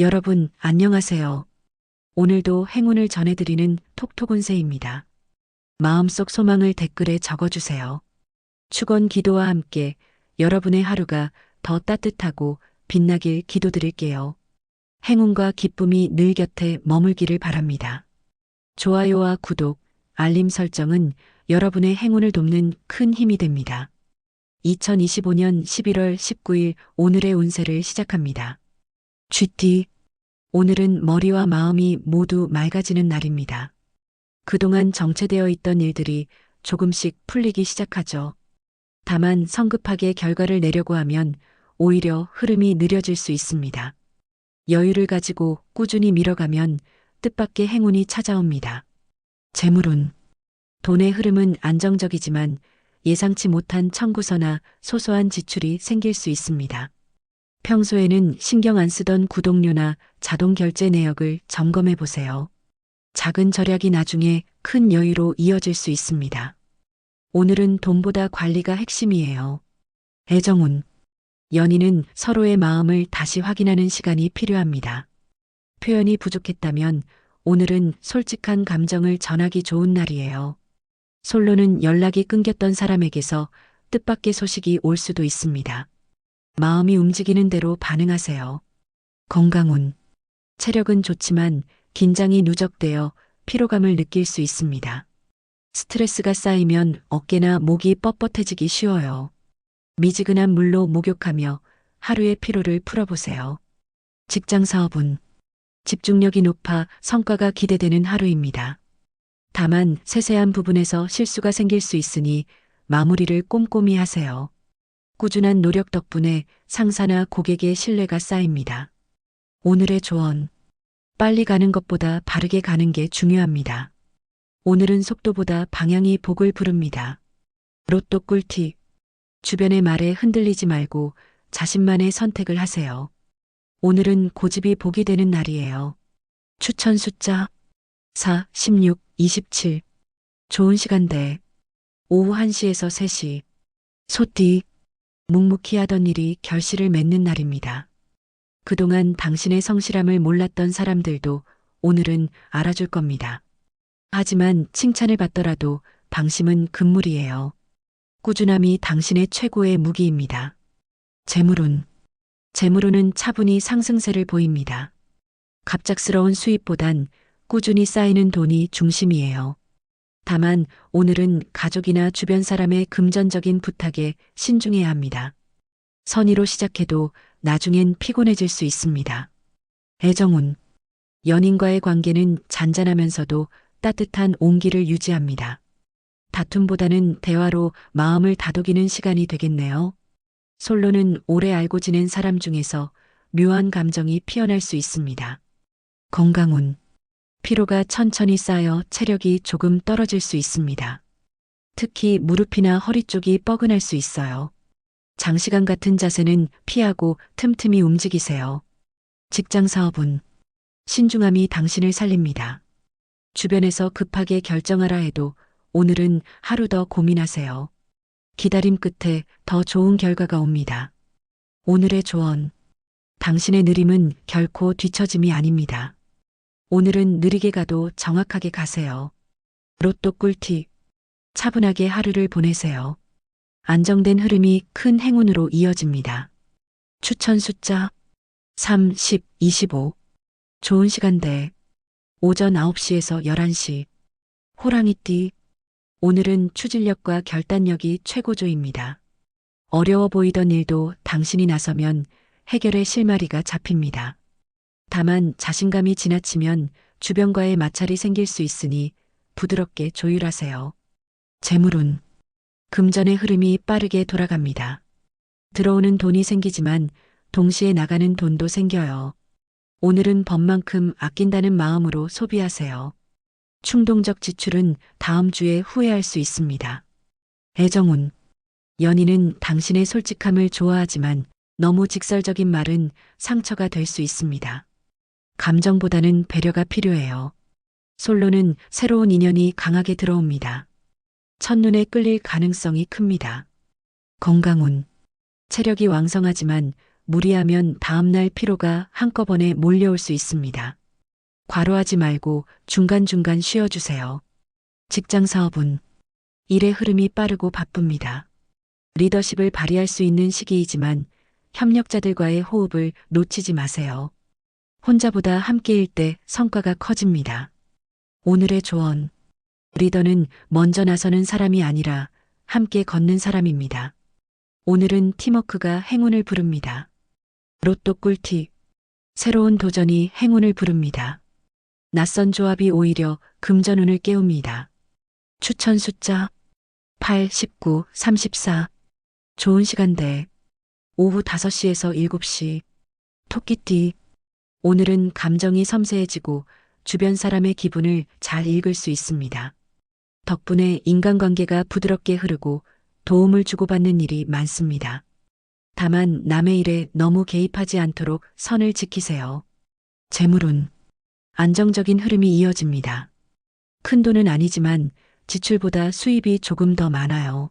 여러분, 안녕하세요. 오늘도 행운을 전해드리는 톡톡운세입니다. 마음속 소망을 댓글에 적어주세요. 축원 기도와 함께 여러분의 하루가 더 따뜻하고 빛나길 기도드릴게요. 행운과 기쁨이 늘 곁에 머물기를 바랍니다. 좋아요와 구독, 알림 설정은 여러분의 행운을 돕는 큰 힘이 됩니다. 2025년 11월 19일 오늘의 운세를 시작합니다. GT. 오늘은 머리와 마음이 모두 맑아지는 날입니다. 그동안 정체되어 있던 일들이 조금씩 풀리기 시작하죠. 다만 성급하게 결과를 내려고 하면 오히려 흐름이 느려질 수 있습니다. 여유를 가지고 꾸준히 밀어가면 뜻밖의 행운이 찾아옵니다. 재물운. 돈의 흐름은 안정적이지만 예상치 못한 청구서나 소소한 지출이 생길 수 있습니다. 평소에는 신경 안 쓰던 구독료나 자동 결제 내역을 점검해 보세요. 작은 절약이 나중에 큰 여유로 이어질 수 있습니다. 오늘은 돈보다 관리가 핵심이에요. 애정운. 연인은 서로의 마음을 다시 확인하는 시간이 필요합니다. 표현이 부족했다면 오늘은 솔직한 감정을 전하기 좋은 날이에요. 솔로는 연락이 끊겼던 사람에게서 뜻밖의 소식이 올 수도 있습니다. 마음이 움직이는 대로 반응하세요. 건강운. 체력은 좋지만 긴장이 누적되어 피로감을 느낄 수 있습니다. 스트레스가 쌓이면 어깨나 목이 뻣뻣해지기 쉬워요. 미지근한 물로 목욕하며 하루의 피로를 풀어보세요. 직장 사업은 집중력이 높아 성과가 기대되는 하루입니다. 다만 세세한 부분에서 실수가 생길 수 있으니 마무리를 꼼꼼히 하세요. 꾸준한 노력 덕분에 상사나 고객의 신뢰가 쌓입니다. 오늘의 조언. 빨리 가는 것보다 바르게 가는 게 중요합니다. 오늘은 속도보다 방향이 복을 부릅니다. 로또 꿀팁. 주변의 말에 흔들리지 말고 자신만의 선택을 하세요. 오늘은 고집이 복이 되는 날이에요. 추천 숫자 4, 16, 27. 좋은 시간대. 오후 1시에서 3시. 소띠. 묵묵히 하던 일이 결실을 맺는 날입니다. 그동안 당신의 성실함을 몰랐던 사람들도 오늘은 알아줄 겁니다. 하지만 칭찬을 받더라도 방심은 금물이에요. 꾸준함이 당신의 최고의 무기입니다. 재물운. 재물운은 차분히 상승세를 보입니다. 갑작스러운 수입보단 꾸준히 쌓이는 돈이 중심이에요. 다만 오늘은 가족이나 주변 사람의 금전적인 부탁에 신중해야 합니다. 선의로 시작해도 나중엔 피곤해질 수 있습니다. 애정운. 연인과의 관계는 잔잔하면서도 따뜻한 온기를 유지합니다. 다툼보다는 대화로 마음을 다독이는 시간이 되겠네요. 솔로는 오래 알고 지낸 사람 중에서 묘한 감정이 피어날 수 있습니다. 건강운. 피로가 천천히 쌓여 체력이 조금 떨어질 수 있습니다. 특히 무릎이나 허리 쪽이 뻐근할 수 있어요. 장시간 같은 자세는 피하고 틈틈이 움직이세요. 직장 사업은 신중함이 당신을 살립니다. 주변에서 급하게 결정하라 해도 오늘은 하루 더 고민하세요. 기다림 끝에 더 좋은 결과가 옵니다. 오늘의 조언. 당신의 느림은 결코 뒤처짐이 아닙니다. 오늘은 느리게 가도 정확하게 가세요. 로또 꿀팁. 차분하게 하루를 보내세요. 안정된 흐름이 큰 행운으로 이어집니다. 추천 숫자 3, 10, 25. 좋은 시간대. 오전 9시에서 11시. 호랑이띠. 오늘은 추진력과 결단력이 최고조입니다. 어려워 보이던 일도 당신이 나서면 해결의 실마리가 잡힙니다. 다만 자신감이 지나치면 주변과의 마찰이 생길 수 있으니 부드럽게 조율하세요. 재물운. 금전의 흐름이 빠르게 돌아갑니다. 들어오는 돈이 생기지만 동시에 나가는 돈도 생겨요. 오늘은 법만큼 아낀다는 마음으로 소비하세요. 충동적 지출은 다음 주에 후회할 수 있습니다. 애정운. 연인은 당신의 솔직함을 좋아하지만 너무 직설적인 말은 상처가 될 수 있습니다. 감정보다는 배려가 필요해요. 솔로는 새로운 인연이 강하게 들어옵니다. 첫눈에 끌릴 가능성이 큽니다. 건강운. 체력이 왕성하지만 무리하면 다음날 피로가 한꺼번에 몰려올 수 있습니다. 과로하지 말고 중간중간 쉬어주세요. 직장 사업은 일의 흐름이 빠르고 바쁩니다. 리더십을 발휘할 수 있는 시기이지만 협력자들과의 호흡을 놓치지 마세요. 혼자보다 함께일 때 성과가 커집니다. 오늘의 조언. 리더는 먼저 나서는 사람이 아니라 함께 걷는 사람입니다. 오늘은 팀워크가 행운을 부릅니다. 로또 꿀팁. 새로운 도전이 행운을 부릅니다. 낯선 조합이 오히려 금전운을 깨웁니다. 추천 숫자 8, 19, 34. 좋은 시간대. 오후 5시에서 7시. 토끼띠. 오늘은 감정이 섬세해지고 주변 사람의 기분을 잘 읽을 수 있습니다. 덕분에 인간관계가 부드럽게 흐르고 도움을 주고받는 일이 많습니다. 다만 남의 일에 너무 개입하지 않도록 선을 지키세요. 재물운. 안정적인 흐름이 이어집니다. 큰 돈은 아니지만 지출보다 수입이 조금 더 많아요.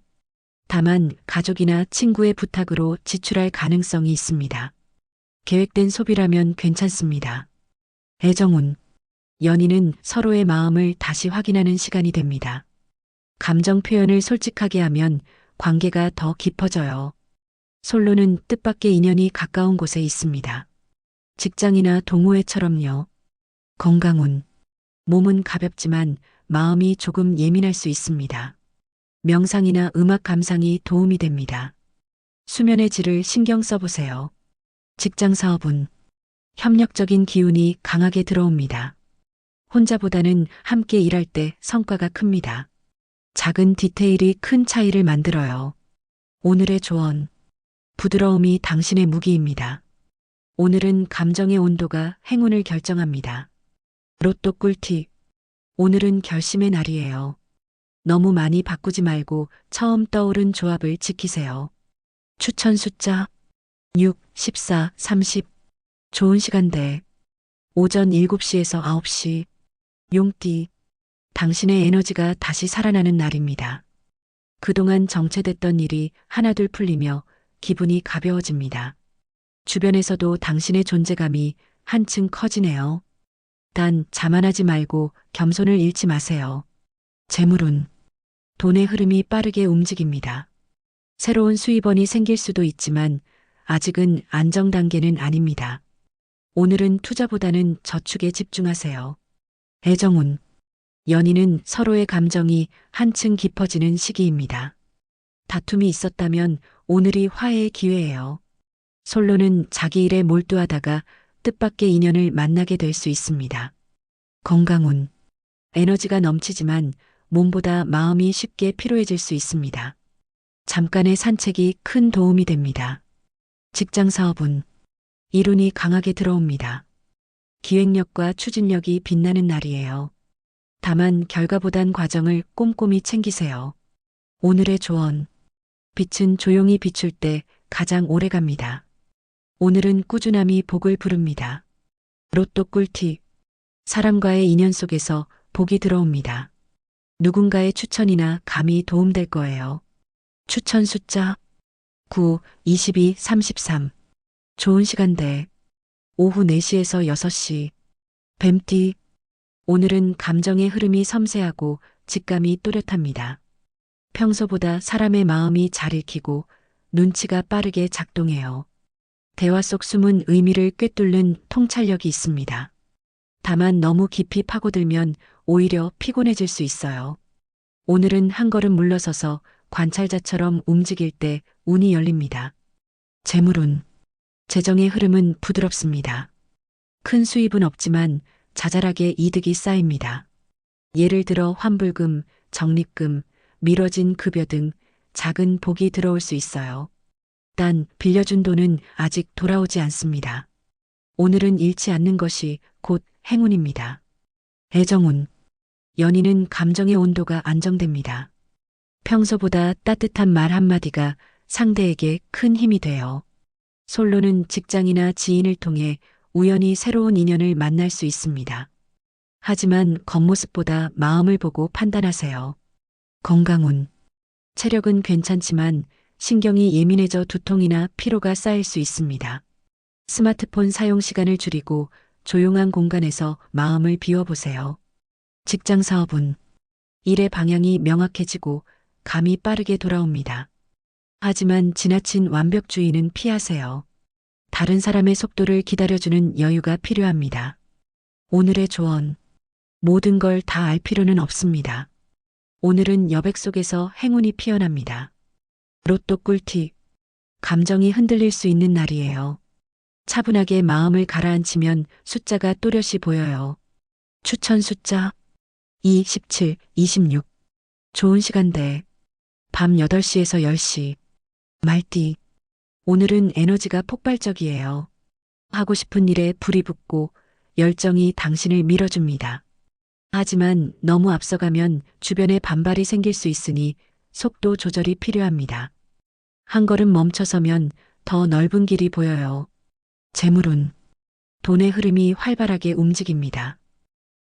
다만 가족이나 친구의 부탁으로 지출할 가능성이 있습니다. 계획된 소비라면 괜찮습니다. 애정운. 연인은 서로의 마음을 다시 확인하는 시간이 됩니다. 감정 표현을 솔직하게 하면 관계가 더 깊어져요. 솔로는 뜻밖의 인연이 가까운 곳에 있습니다. 직장이나 동호회처럼요. 건강운. 몸은 가볍지만 마음이 조금 예민할 수 있습니다. 명상이나 음악 감상이 도움이 됩니다. 수면의 질을 신경 써보세요. 직장 사업은 협력적인 기운이 강하게 들어옵니다. 혼자보다는 함께 일할 때 성과가 큽니다. 작은 디테일이 큰 차이를 만들어요. 오늘의 조언. 부드러움이 당신의 무기입니다. 오늘은 감정의 온도가 행운을 결정합니다. 로또 꿀팁. 오늘은 결심의 날이에요. 너무 많이 바꾸지 말고 처음 떠오른 조합을 지키세요. 추천 숫자 6, 14, 30. 좋은 시간대. 오전 7시에서 9시. 용띠. 당신의 에너지가 다시 살아나는 날입니다. 그동안 정체됐던 일이 하나둘 풀리며 기분이 가벼워집니다. 주변에서도 당신의 존재감이 한층 커지네요. 단 자만하지 말고 겸손을 잃지 마세요. 재물운. 돈의 흐름이 빠르게 움직입니다. 새로운 수입원이 생길 수도 있지만 아직은 안정 단계는 아닙니다. 오늘은 투자보다는 저축에 집중하세요. 애정운. 연인은 서로의 감정이 한층 깊어지는 시기입니다. 다툼이 있었다면 오늘이 화해의 기회예요. 솔로는 자기 일에 몰두하다가 뜻밖의 인연을 만나게 될 수 있습니다. 건강운. 에너지가 넘치지만 몸보다 마음이 쉽게 피로해질 수 있습니다. 잠깐의 산책이 큰 도움이 됩니다. 직장 사업은 이론이 강하게 들어옵니다. 기획력과 추진력이 빛나는 날이에요. 다만 결과보단 과정을 꼼꼼히 챙기세요. 오늘의 조언. 빛은 조용히 비출 때 가장 오래 갑니다. 오늘은 꾸준함이 복을 부릅니다. 로또 꿀팁. 사람과의 인연 속에서 복이 들어옵니다. 누군가의 추천이나 감이 도움될 거예요. 추천 숫자 9, 22, 33. 좋은 시간대. 오후 4시에서 6시. 뱀띠. 오늘은 감정의 흐름이 섬세하고 직감이 또렷합니다. 평소보다 사람의 마음이 잘 읽히고 눈치가 빠르게 작동해요. 대화 속 숨은 의미를 꿰뚫는 통찰력이 있습니다. 다만 너무 깊이 파고들면 오히려 피곤해질 수 있어요. 오늘은 한 걸음 물러서서 관찰자처럼 움직일 때 운이 열립니다. 재물운. 재정의 흐름은 부드럽습니다. 큰 수입은 없지만 자잘하게 이득이 쌓입니다. 예를 들어 환불금, 적립금, 미뤄진 급여 등 작은 복이 들어올 수 있어요. 단 빌려준 돈은 아직 돌아오지 않습니다. 오늘은 잃지 않는 것이 곧 행운입니다. 애정운. 연인은 감정의 온도가 안정됩니다. 평소보다 따뜻한 말 한마디가 상대에게 큰 힘이 돼요. 솔로는 직장이나 지인을 통해 우연히 새로운 인연을 만날 수 있습니다. 하지만 겉모습보다 마음을 보고 판단하세요. 건강운. 체력은 괜찮지만 신경이 예민해져 두통이나 피로가 쌓일 수 있습니다. 스마트폰 사용 시간을 줄이고 조용한 공간에서 마음을 비워보세요. 직장 사업은 일의 방향이 명확해지고 감이 빠르게 돌아옵니다. 하지만 지나친 완벽주의는 피하세요. 다른 사람의 속도를 기다려주는 여유가 필요합니다. 오늘의 조언. 모든 걸 다 알 필요는 없습니다. 오늘은 여백 속에서 행운이 피어납니다. 로또 꿀팁. 감정이 흔들릴 수 있는 날이에요. 차분하게 마음을 가라앉히면 숫자가 또렷이 보여요. 추천 숫자 2, 17, 26. 좋은 시간대. 밤 8시에서 10시. 말띠. 오늘은 에너지가 폭발적이에요. 하고 싶은 일에 불이 붙고 열정이 당신을 밀어줍니다. 하지만 너무 앞서가면 주변에 반발이 생길 수 있으니 속도 조절이 필요합니다. 한 걸음 멈춰서면 더 넓은 길이 보여요. 재물운. 돈의 흐름이 활발하게 움직입니다.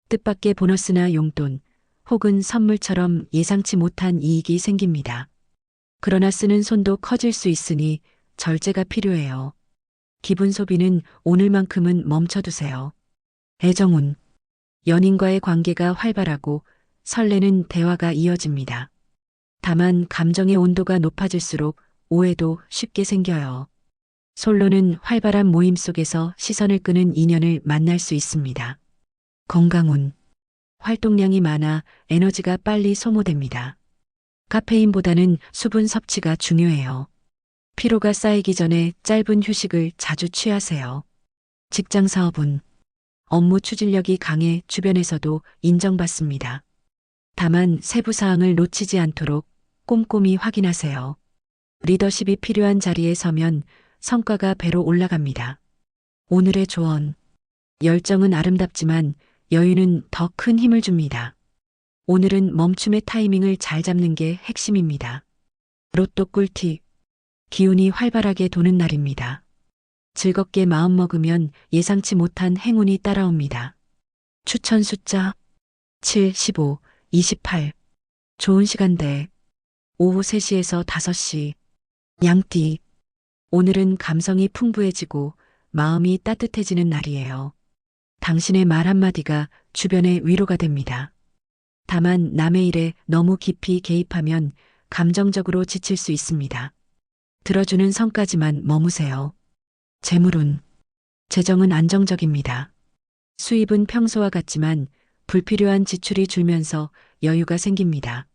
뜻밖의 보너스나 용돈 혹은 선물처럼 예상치 못한 이익이 생깁니다. 그러나 쓰는 손도 커질 수 있으니 절제가 필요해요. 기분 소비는 오늘만큼은 멈춰두세요. 애정운. 연인과의 관계가 활발하고 설레는 대화가 이어집니다. 다만 감정의 온도가 높아질수록 오해도 쉽게 생겨요. 솔로는 활발한 모임 속에서 시선을 끄는 인연을 만날 수 있습니다. 건강운. 활동량이 많아 에너지가 빨리 소모됩니다. 카페인보다는 수분 섭취가 중요해요. 피로가 쌓이기 전에 짧은 휴식을 자주 취하세요. 직장 사업은 업무 추진력이 강해 주변에서도 인정받습니다. 다만 세부 사항을 놓치지 않도록 꼼꼼히 확인하세요. 리더십이 필요한 자리에 서면 성과가 배로 올라갑니다. 오늘의 조언. 열정은 아름답지만 여유는 더 큰 힘을 줍니다. 오늘은 멈춤의 타이밍을 잘 잡는 게 핵심입니다. 로또 꿀팁. 기운이 활발하게 도는 날입니다. 즐겁게 마음먹으면 예상치 못한 행운이 따라옵니다. 추천 숫자 7, 15, 28. 좋은 시간대. 오후 3시에서 5시. 양띠. 오늘은 감성이 풍부해지고 마음이 따뜻해지는 날이에요. 당신의 말 한마디가 주변의 위로가 됩니다. 다만 남의 일에 너무 깊이 개입하면 감정적으로 지칠 수 있습니다. 들어주는 선까지만 머무세요. 재물운. 재정은 안정적입니다. 수입은 평소와 같지만 불필요한 지출이 줄면서 여유가 생깁니다.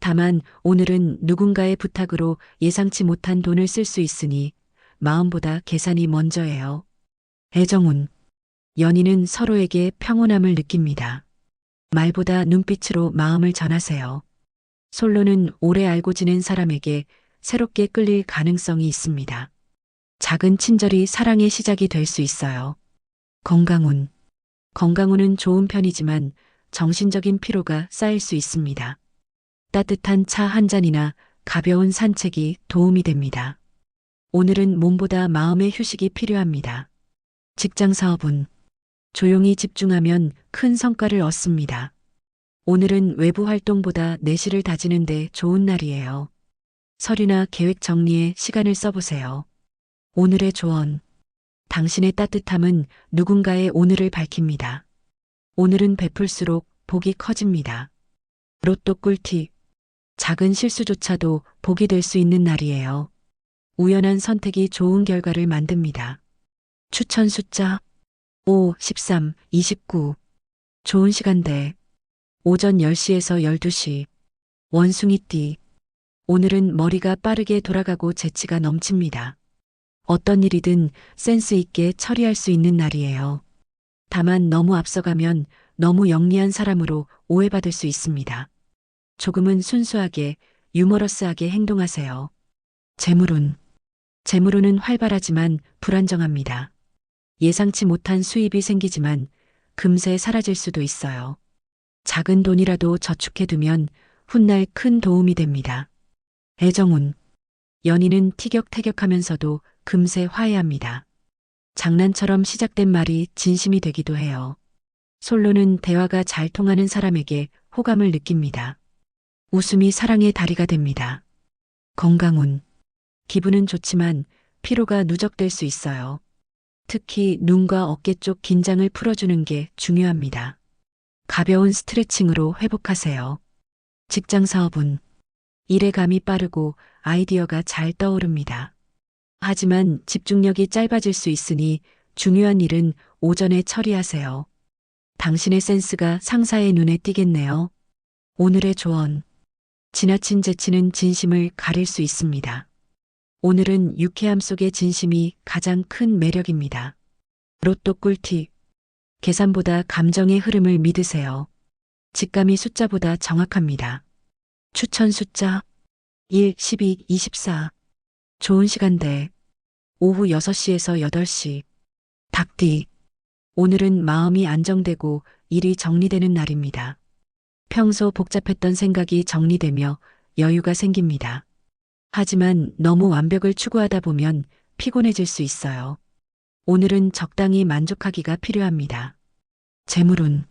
다만 오늘은 누군가의 부탁으로 예상치 못한 돈을 쓸 수 있으니 마음보다 계산이 먼저예요. 애정운. 연인은 서로에게 평온함을 느낍니다. 말보다 눈빛으로 마음을 전하세요. 솔로는 오래 알고 지낸 사람에게 새롭게 끌릴 가능성이 있습니다. 작은 친절이 사랑의 시작이 될 수 있어요. 건강운. 건강운은 좋은 편이지만 정신적인 피로가 쌓일 수 있습니다. 따뜻한 차 한 잔이나 가벼운 산책이 도움이 됩니다. 오늘은 몸보다 마음의 휴식이 필요합니다. 직장 사업은 조용히 집중하면 큰 성과를 얻습니다. 오늘은 외부 활동보다 내실을 다지는데 좋은 날이에요. 서류나 계획 정리에 시간을 써보세요. 오늘의 조언. 당신의 따뜻함은 누군가의 오늘을 밝힙니다. 오늘은 베풀수록 복이 커집니다. 로또 꿀팁. 작은 실수조차도 복이 될 수 있는 날이에요. 우연한 선택이 좋은 결과를 만듭니다. 추천 숫자 5, 13, 29. 좋은 시간대. 오전 10시에서 12시. 원숭이띠. 오늘은 머리가 빠르게 돌아가고 재치가 넘칩니다. 어떤 일이든 센스 있게 처리할 수 있는 날이에요. 다만 너무 앞서가면 너무 영리한 사람으로 오해받을 수 있습니다. 조금은 순수하게, 유머러스하게 행동하세요. 재물운. 재물운은 활발하지만 불안정합니다. 예상치 못한 수입이 생기지만 금세 사라질 수도 있어요. 작은 돈이라도 저축해두면 훗날 큰 도움이 됩니다. 애정운. 연인은 티격태격하면서도 금세 화해합니다. 장난처럼 시작된 말이 진심이 되기도 해요. 솔로는 대화가 잘 통하는 사람에게 호감을 느낍니다. 웃음이 사랑의 다리가 됩니다. 건강운. 기분은 좋지만 피로가 누적될 수 있어요. 특히 눈과 어깨 쪽 긴장을 풀어주는 게 중요합니다. 가벼운 스트레칭으로 회복하세요. 직장 사업은 일의 감이 빠르고 아이디어가 잘 떠오릅니다. 하지만 집중력이 짧아질 수 있으니 중요한 일은 오전에 처리하세요. 당신의 센스가 상사의 눈에 띄겠네요. 오늘의 조언. 지나친 재치는 진심을 가릴 수 있습니다. 오늘은 유쾌함 속의 진심이 가장 큰 매력입니다. 로또 꿀팁. 계산보다 감정의 흐름을 믿으세요. 직감이 숫자보다 정확합니다. 추천 숫자 1, 12, 24. 좋은 시간대. 오후 6시에서 8시. 닭띠. 오늘은 마음이 안정되고 일이 정리되는 날입니다. 평소 복잡했던 생각이 정리되며 여유가 생깁니다. 하지만 너무 완벽을 추구하다 보면 피곤해질 수 있어요. 오늘은 적당히 만족하기가 필요합니다. 재물운.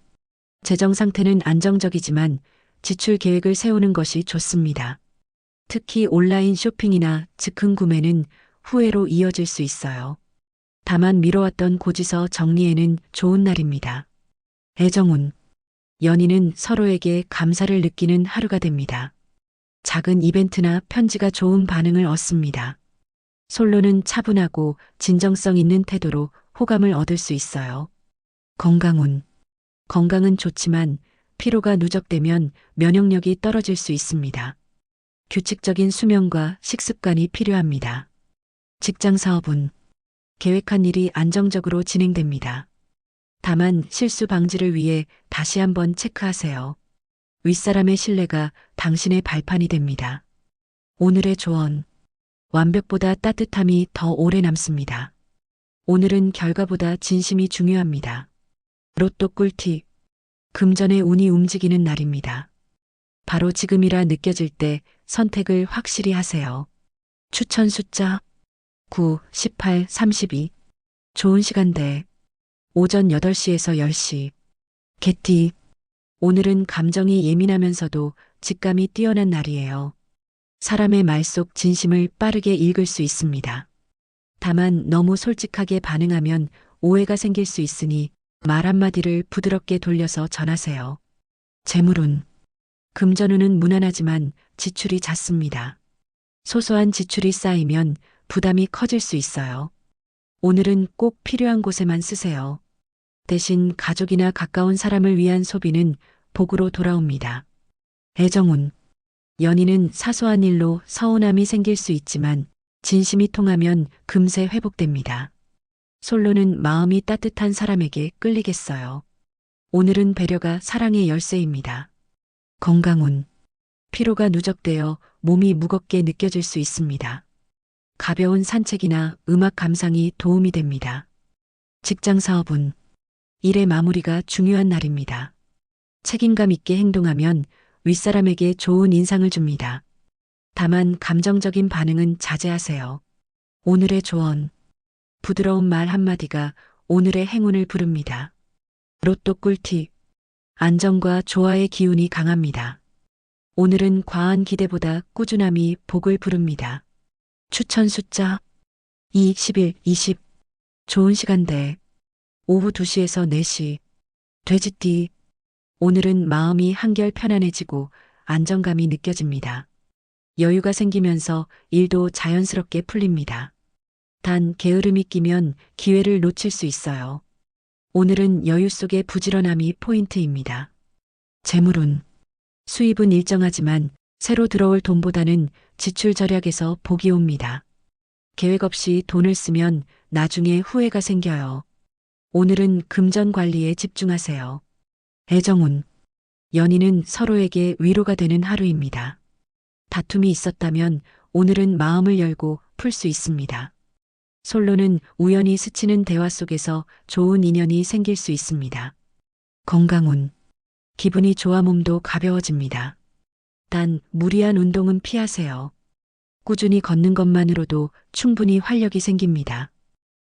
재정 상태는 안정적이지만 지출 계획을 세우는 것이 좋습니다. 특히 온라인 쇼핑이나 즉흥 구매는 후회로 이어질 수 있어요. 다만 미뤄왔던 고지서 정리에는 좋은 날입니다. 애정운. 연인은 서로에게 감사를 느끼는 하루가 됩니다. 작은 이벤트나 편지가 좋은 반응을 얻습니다. 솔로는 차분하고 진정성 있는 태도로 호감을 얻을 수 있어요. 건강운. 건강은 좋지만 피로가 누적되면 면역력이 떨어질 수 있습니다. 규칙적인 수면과 식습관이 필요합니다. 직장 사업은 계획한 일이 안정적으로 진행됩니다. 다만 실수 방지를 위해 다시 한번 체크하세요. 윗사람의 신뢰가 당신의 발판이 됩니다. 오늘의 조언. 완벽보다 따뜻함이 더 오래 남습니다. 오늘은 결과보다 진심이 중요합니다. 로또 꿀팁. 금전의 운이 움직이는 날입니다. 바로 지금이라 느껴질 때 선택을 확실히 하세요. 추천 숫자 9, 18, 32. 좋은 시간대. 오전 8시에서 10시. 개띠. 오늘은 감정이 예민하면서도 직감이 뛰어난 날이에요. 사람의 말 속 진심을 빠르게 읽을 수 있습니다. 다만 너무 솔직하게 반응하면 오해가 생길 수 있으니 말 한마디를 부드럽게 돌려서 전하세요. 재물운. 금전운은 무난하지만 지출이 잦습니다. 소소한 지출이 쌓이면 부담이 커질 수 있어요. 오늘은 꼭 필요한 곳에만 쓰세요. 대신 가족이나 가까운 사람을 위한 소비는 복으로 돌아옵니다. 애정운. 연인은 사소한 일로 서운함이 생길 수 있지만 진심이 통하면 금세 회복됩니다. 솔로는 마음이 따뜻한 사람에게 끌리겠어요. 오늘은 배려가 사랑의 열쇠입니다. 건강운. 피로가 누적되어 몸이 무겁게 느껴질 수 있습니다. 가벼운 산책이나 음악 감상이 도움이 됩니다. 직장 사업은 일의 마무리가 중요한 날입니다. 책임감 있게 행동하면 윗사람에게 좋은 인상을 줍니다. 다만 감정적인 반응은 자제하세요. 오늘의 조언. 부드러운 말 한마디가 오늘의 행운을 부릅니다. 로또 꿀팁. 안정과 조화의 기운이 강합니다. 오늘은 과한 기대보다 꾸준함이 복을 부릅니다. 추천 숫자 2, 11, 20. 좋은 시간대. 오후 2시에서 4시. 돼지띠. 오늘은 마음이 한결 편안해지고 안정감이 느껴집니다. 여유가 생기면서 일도 자연스럽게 풀립니다. 단 게으름이 끼면 기회를 놓칠 수 있어요. 오늘은 여유 속의 부지런함이 포인트입니다. 재물운. 수입은 일정하지만 새로 들어올 돈보다는 지출 절약에서 복이 옵니다. 계획 없이 돈을 쓰면 나중에 후회가 생겨요. 오늘은 금전 관리에 집중하세요. 애정운. 연인은 서로에게 위로가 되는 하루입니다. 다툼이 있었다면 오늘은 마음을 열고 풀 수 있습니다. 솔로는 우연히 스치는 대화 속에서 좋은 인연이 생길 수 있습니다. 건강운. 기분이 좋아 몸도 가벼워집니다. 단 무리한 운동은 피하세요. 꾸준히 걷는 것만으로도 충분히 활력이 생깁니다.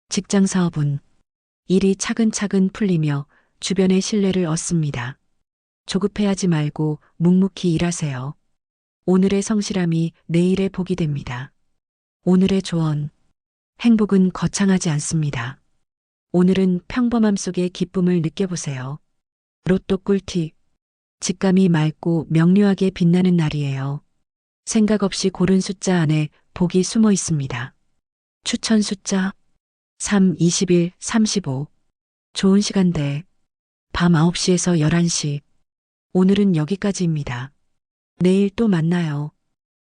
직장 사업은 일이 차근차근 풀리며 주변의 신뢰를 얻습니다. 조급해하지 말고 묵묵히 일하세요. 오늘의 성실함이 내일의 복이 됩니다. 오늘의 조언. 행복은 거창하지 않습니다. 오늘은 평범함 속의 기쁨을 느껴보세요. 로또 꿀팁. 직감이 맑고 명료하게 빛나는 날이에요. 생각 없이 고른 숫자 안에 복이 숨어 있습니다. 추천 숫자 3, 21, 35. 좋은 시간대. 밤 9시에서 11시. 오늘은 여기까지입니다. 내일 또 만나요.